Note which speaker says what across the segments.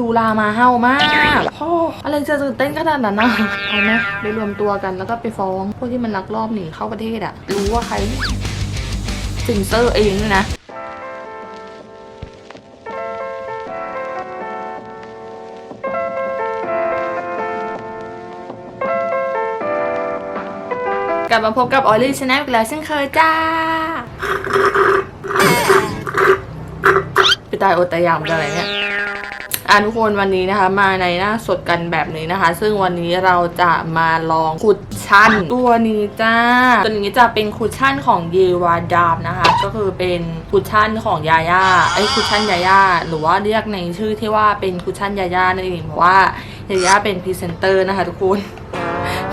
Speaker 1: ดูลามาเห่ามากพ่ออะไรจะตื่นเต้นขนาดนั้นนะเอาไหมไปรวมตัวกันแล้วก็ไปฟ้องพวกที่มันลักลอบหนีเข้าประเทศอะรู้ว่าใครเซ็นเซอร์เองด้วยนะกลับมาพบกับออลลี่ชาแนลอีกแล้วเช่นเคยจ้าไปตายอดตายอยากกันอะไรเนี่ย อะทุกคนวันนี้นะคะมาในหน้าสดกันแบบนี้นะคะ ซึ่งวันนี้เราจะมาลองคุชชั่น ตัวนี้จ้า ตัวนี้จะเป็นคุชชั่นของเยวาดามนะคะ ก็คือเป็นคุชชั่นของยาย่าไอ้คุชชั่นยาย่าหรือว่าเรียกในชื่อที่ว่าเป็นคุชชั่นยาย่านั่นเองเพราะว่ายาย่าเป็นพรีเซนเตอร์นะคะ ทุกคน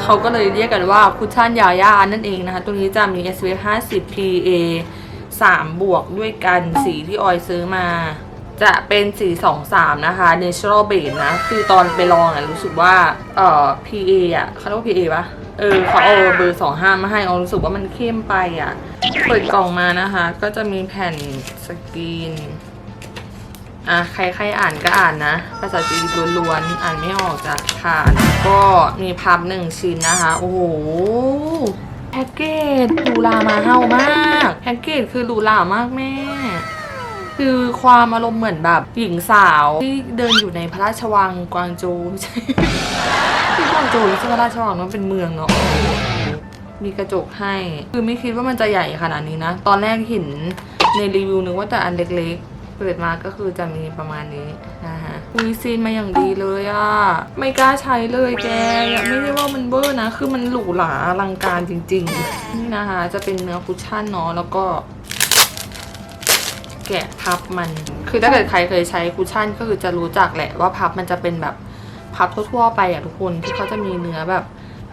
Speaker 1: เขาก็เลยเรียกกันว่าคุชชั่นยาย่านั่นเองนะคะ ตัวนี้จะมี SPF 50 PA 3 บวกด้วยกันสีที่ออยซื้อมา จะเป็นสี23นะคะ Natural Base นะ คือตอนไปลองอะรู้สึกว่าเอ่อ PA อะเขาเรียกว่า PA ปะเออเขาเอาเบอร์25มาให้เอารู้สึกว่ามันเข้มไปอะ เปิดกล่องมานะคะ ก็จะมีแผ่นสกรีนอะใครใครอ่านก็อ่านนะ ภาษาจีนล้วนๆ อ่านไม่ออกจะค่ะก็มีพับหนึ่งชิ้นนะคะ โอ้โหแพ็กเกจหรูหรามาเฮามาก แพ็กเกจคือหรูหรามากแม่ คือความอารมณ์เหมือนแบบหญิงสาวที่เดินอยู่ในพระราชวังกวางโจวใช่ที่กวางโจวหรือที่พระราชวังมันเป็นเมืองเนาะมีกระจกให้ คือไม่คิดว่ามันจะใหญ่ขนาดนี้นะ ตอนแรกเห็นในรีวิวนึกว่าแต่อันเล็กๆ เปิดมาก็คือจะมีประมาณนี้นะคะวีซีนมาอย่างดีเลยอะไม่กล้าใช้เลยแก ไม่ได้ว่ามันเบอร์นะ คือมันหรูหราอลังการจริง ๆ นี่นะคะ จะเป็นเนื้อคุชชั่นเนาะ แล้วก็ แกะพับมัน คือถ้าเกิดใครเคยใช้คุชชั่นก็คือจะรู้จักแหละว่าพับมันจะเป็นแบบพับทั่วๆไปอะทุกคนที่เขาจะมีเนื้อแบบ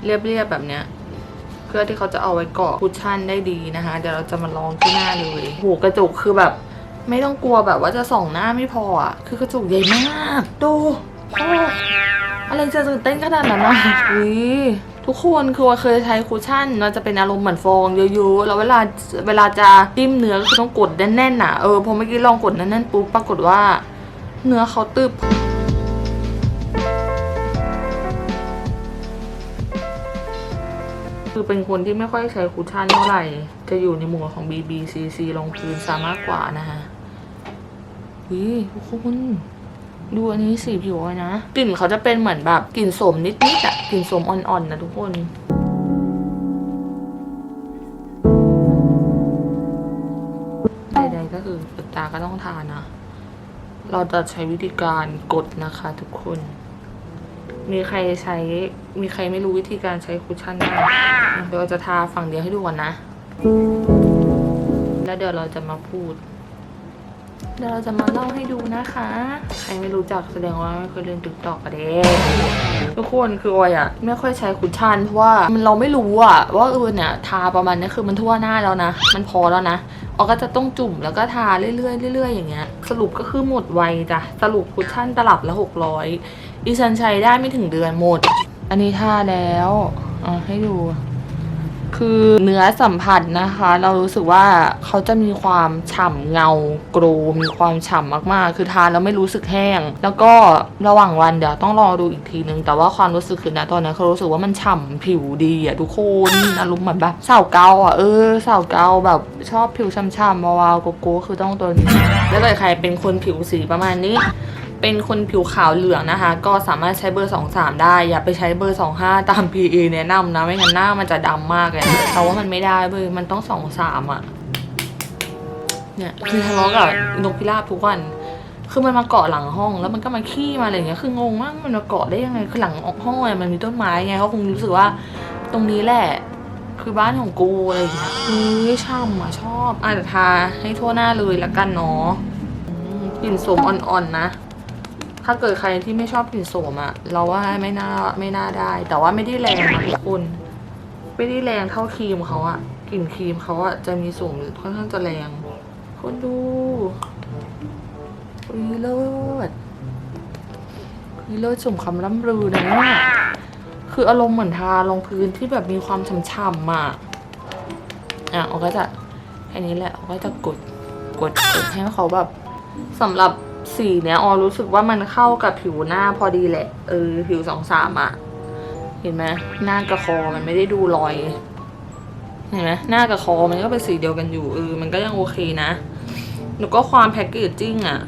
Speaker 1: เรียบๆแบบเนี้ยเพื่อที่เขาจะเอาไว้เกาะคุชชั่นได้ดีนะคะ เดี๋ยวเราจะมาลองที่หน้าเลยโหกระจกคือแบบ ไม่ต้องกลัวแบบว่าจะส่องหน้าไม่พออะคือกระจกใหญ่มาก ดูโอ้อะไรจะตื่นเต้นขนาดนั้นนะอุ้ย ทุกคนคือว่าเคยใช้คุชชั่นมันจะเป็นอารมณ์เหมือนฟองเยอะๆแล้วเวลาเวลาจะจิ้มเนื้อก็คือต้องกดแน่นๆน่ะเออพอเมื่อกี้ลองกดแน่นๆปุ๊บปรากฏว่า เนื้อเขาตึบคือเป็นคนที่ไม่ค่อยใช้คุชชั่นเท่าไหร่ จะอยู่ในหมวดของ BBCC รองพื้นซะมากกว่านะคะวิทุกคน ดูอันนี้สีผิวเลยนะ กลิ่นเขาจะเป็นเหมือนแบบกลิ่นสมนิดๆอะกลิ่นสมอ่อนๆนะทุกคนใดๆก็คือปิดตาก็ต้องทานะ เราจะใช้วิธีการกดนะคะทุกคน มีใครใช้ มีใครไม่รู้วิธีการใช้คุชชั่นบ้างเดี๋ยวเราจะทาฝั่งเดียวให้ดูก่อนนะ แล้วเดี๋ยวเราจะมาพูด เดี๋ยวเราจะมาเล่าให้ดูนะคะ ใครไม่รู้จักแสดงว่าไม่เคยเล่นติ๊กต็อกอะเด้ทุกคนคือออยอะไม่ค่อยใช้คุชชั่นเพราะว่ามันเราไม่รู้อะว่าเออเนี่ยทาประมาณนี้คือมันทั่วหน้าแล้วนะ มันพอแล้วนะออยก็จะต้องจุ่มแล้วก็ทาเรื่อยๆเรื่อยๆอย่างเงี้ย สรุปก็คือหมดไวจ้ะสรุปคุชชั่นตลับละหกร้อยดิฉันใช้ได้ไม่ถึงเดือนหมด อันนี้ทาแล้วอะให้ดู คือเนื้อสัมผัสนะคะ เรารู้สึกว่าเขาจะมีความฉ่ำเงากรูมีความฉ่ำมากๆ คือทานแล้วไม่รู้สึกแห้ง แล้วก็ระหว่างวันเดี๋ยวต้องรอดูอีกทีนึง แต่ว่าความรู้สึกคือนะตอนนั้นเขารู้สึกว่ามันฉ่ำผิวดีอะทุกคนอารมณ์เหมือนแบบสาวเกาอะเออสาวเกาแบบชอบผิวช่ำๆวาวๆโกโก้คือต้องตัวนี้แล้วถ้าใครเป็นคนผิวสีประมาณนี้ เป็นคนผิวขาวเหลืองนะคะ ก็สามารถใช้เบอร์ 23 ได้ อย่าไปใช้เบอร์ 25 ตาม PA แนะนำนะ ไม่งั้นหน้ามันจะดำมากเลยแต่ว่ามันไม่ได้เว้ยมันต้อง 23 อะ เนี่ยคือทะเลาะกับนกพิราบทุกวัน คือมันมาเกาะหลังห้อง แล้วมันก็มาขี้มาอะไรอย่างเงี้ย คืองงมากมันมาเกาะได้ยังไง คือหลังห้องอะมันมีต้นไม้ไงเขาคงรู้สึกว่า ตรงนี้แหละคือบ้านของกูอะไรอย่างเงี้ยเฮ้ยช่ำอะชอบอะเดี๋ยวทาให้ทั่วหน้าเลยละกันเนาะกลิ่นสมอ่อนๆนะ ถ้าเกิดใครที่ไม่ชอบกลิ่นโสมอะเราว่าไม่น่าไม่น่าได้ แต่ว่าไม่ได้แรงนะทุกคนไม่ได้แรงเท่าครีมเขาอะกลิ่นครีมเขาอะจะมีสูงค่อนข้างจะแรง คนดูอุ้ยเลิศอุ้ยเลิศสมคำร่ำลือนะเนี่ยคืออารมณ์เหมือนทาลงพื้นที่แบบมีความฉ่ำๆอะอะเราก็จะแค่นี้แหละเราก็จะกดกดกดให้เขาแบบสำหรับ สีเนี้ยออรู้สึกว่ามันเข้ากับผิวหน้าพอดีแหละ เออ ผิวสองสามอะเห็นไหมหน้ากับคอมันไม่ได้ดูรอย เห็นไหมหน้ากับคอมันก็เป็นสีเดียวกันอยู่เออมันก็ยังโอเคนะแล้วก็ความแพ็กเกจจิ้งอะ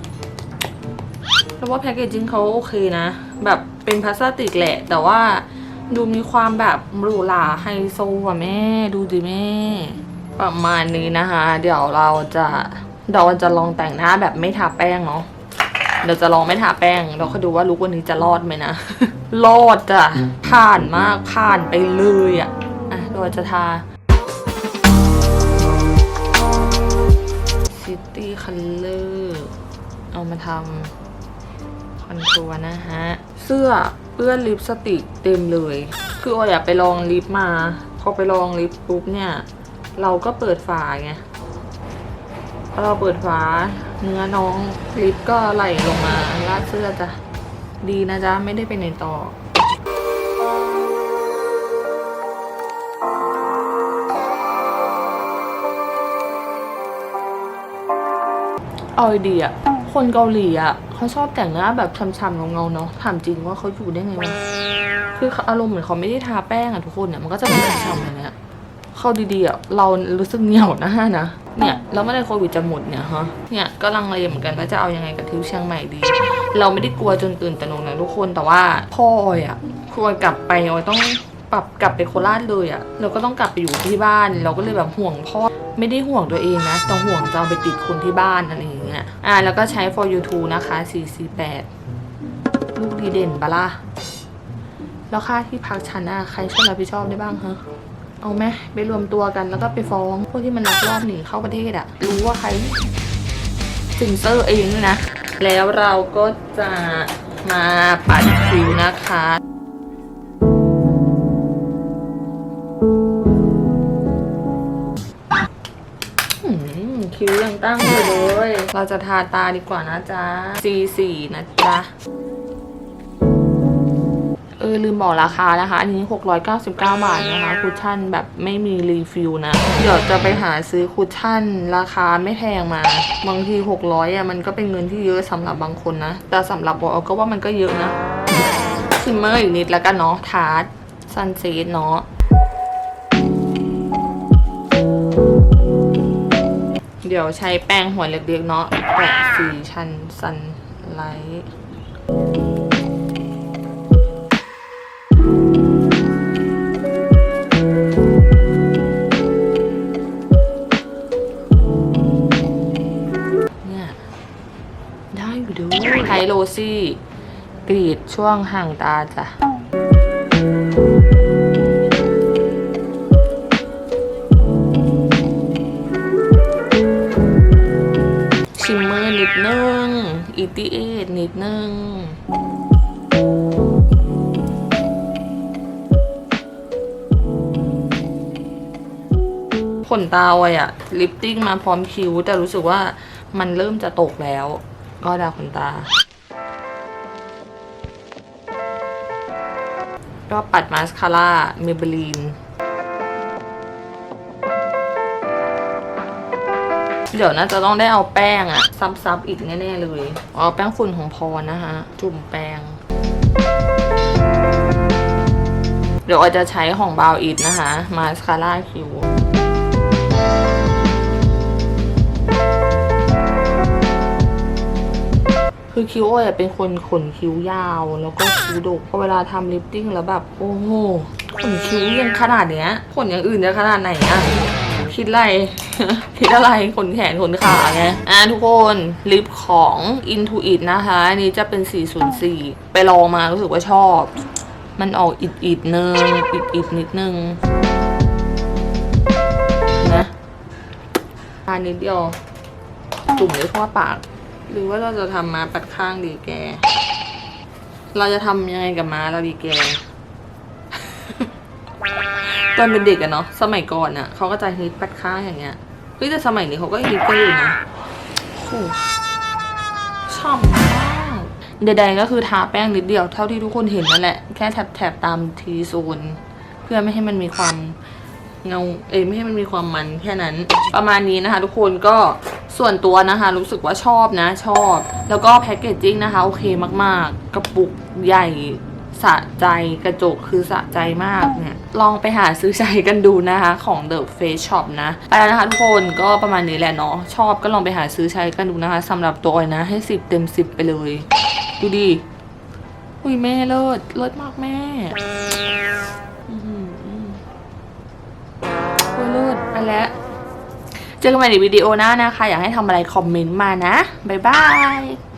Speaker 1: แล้วว่าแพ็กเกจจิ้งเขาโอเคนะ แบบเป็นพลาสติกแหละ แต่ว่าดูมีความแบบหรูหราไฮโซอะแม่ ดูดิแม่ ประมาณนี้นะคะ เดี๋ยวเราจะเราจะลองแต่งหน้าแบบไม่ทาแป้งเนาะ เดี๋ยวจะลองไม่ทาแป้งเราก็ดูว่าลุกวันนี้จะรอดไหมนะ รอดจ้ะผ่านมากผ่านไปเลยอะอะเราจะทา City Color เอามาทำคอนทัวร์นะฮะ เสื้อเปื้อนลิปสติกเต็มเลย คือออยากไปลองลิปมา พอไปลองลิปปุ๊บเนี่ย เราก็เปิดฝาไงพอ เราเปิดฝาเนื้อน้องลิปก็ไหลลงมาลาดเสื้อจ้ะ ดีนะจ๊ะ ไม่ได้ไปไหนต่อเอาดีอะคนเกาหลีอะเขาชอบแต่งหน้าแบบช้ำๆเงาๆเนาะถามจริงว่าเขาอยู่ได้ไงวะคืออารมณ์เหมือนเขาไม่ได้ทาแป้งอะทุกคนเนี่ยมันก็จะเป็นช้ำๆอย่างเงี้ย เข้าดีๆอะเรารู้สึกเหนียวหนะนะเนี่ยแล้วเมื่อไรโควิดจะหมดเนี่ยฮะเนี่ยก็ลังเลเหมือนกันว่าจะเอายังไงกับทริปเชียงใหม่ดี เราไม่ได้กลัวจนตื่นตระหนกนะทุกคนแต่ว่าพ่อออยอะคออยกลับไปออยต้องปรับกลับไปโคราชเลยอะเราก็ต้องกลับไปอยู่ที่บ้าน เราก็เลยแบบห่วงพ่อ ไม่ได้ห่วงตัวเองนะ แต่ห่วงจะเอาไปติดคนที่บ้านอะไรอย่างเงี้ย อ่า แล้วก็ใช้ for you t o นะคะ 448 ลูกดีเด่นปะล่ะแล้วค่าที่พักชั้นอะ ใครช่วยรับผิดชอบได้บ้างฮะ เอาไหมไปรวมตัวกันแล้วก็ไปฟ้องพวกที่มันลักลอบหนีเข้าประเทศอะรู้ว่าใครซินเซอร์เองด้วยนะ แล้วเราก็จะมาปัดคิวนะคะคิ้วยังตั้งอยู่เลย เราจะทาตาดีกว่านะจ๊ะ C4 นะจ๊ะ เออลืมบอกราคานะคะ อันนี้ 699 บาทนะคะ คุชชั่นแบบไม่มีรีฟิลนะ เดี๋ยวจะไปหาซื้อคุชชั่น ราคาไม่แพงมา บางที 600อะมันก็เป็นเงินที่เยอะสำหรับบางคนนะ แต่สำหรับโบเอาก็ว่ามันก็เยอะนะชิมเมอร์อีกนิดแล้วกันเนาะทาร์ตซันเซตเนาะเดี๋ยวใช้แป้งหัวเล็กๆเนาะแปะสีชันซันไลท์ ไทโรซี่ กรีดช่วงห่างตาจ้ะชิมเมอร์นิดนึงอีตีเอทนิดนึงขนตาออยอะลิปติ้งมาพร้อมคิ้ว แต่รู้สึกว่ามันเริ่มจะตกแล้ว ก็ดาวขนตา ก็ปัดมาสคาร่าเมเบลีนเดี๋ยวน่าจะต้องได้เอาแป้งอะซับๆอีกแน่ๆเลยเอาแป้งฝุ่นของพรนะคะ จุ่มแป้ง เดี๋ยวออยจะใช้ของบาวอิดนะคะ มาสคาร่าคิว คือคิ้วโออยเป็นคนขนคิ้วยาว แล้วก็คิ้วดกพอเวลาทำลิปติ้งแล้วแบบโอ้โหขนคิ้วยังขนาดเนี้ยขนอย่างอื่นจะขนาดไหนอะคิดอะไร คิดอะไรขนแขนขนขาไงอะทุกคนลิปของ Intuit นะคะ อันนี้จะเป็น 404 ไปลองมารู้สึกว่าชอบ มันออกอิดอิดๆนึงอิดอิดนิดนึงนะทานิดเดียวจุ่มเลยทั่วปาก หรือว่าเราจะทำม้าปัดข้างดีแก เราจะทำยังไงกับม้าเราดีแก ตอนเป็นเด็กอะเนาะสมัยก่อนอะเขาก็จะฮิตปัดข้างอย่างเงี้ยเฮ้ยแต่สมัยนี้เขาก็ฮิตกันอยู่นะโอ้ชอบมากใดๆก็คือทาแป้งนิดเดียวเท่าที่ทุกคนเห็นนั่นแหละ แค่แถบๆตามทีโซนเพื่อไม่ให้มันมีความเงา เอ้ยไม่ให้มันมีความมันแค่นั้น ประมาณนี้นะคะ ทุกคนก็ ส่วนตัวนะคะ รู้สึกว่าชอบนะ ชอบ แล้วก็แพ็กเกจจิ้งนะคะ โอเคมากๆ กระปุกใหญ่สะใจกระจกคือสะใจมากเนี่ย ลองไปหาซื้อใช้กันดูนะคะของ The Face Shop นะ ไปแล้วนะคะทุกคนก็ประมาณนี้แหละเนาะชอบก็ลองไปหาซื้อใช้กันดูนะคะสำหรับตัวออยนะ ให้ 10 เต็ม 10 ไปเลย ดูดิ อุ้ยแม่เลิศเลิศมากแม่ เจอกันใหม่ในวิดีโอหน้านะคะ อยากให้ทำอะไรคอมเมนต์มานะ บ๊ายบาย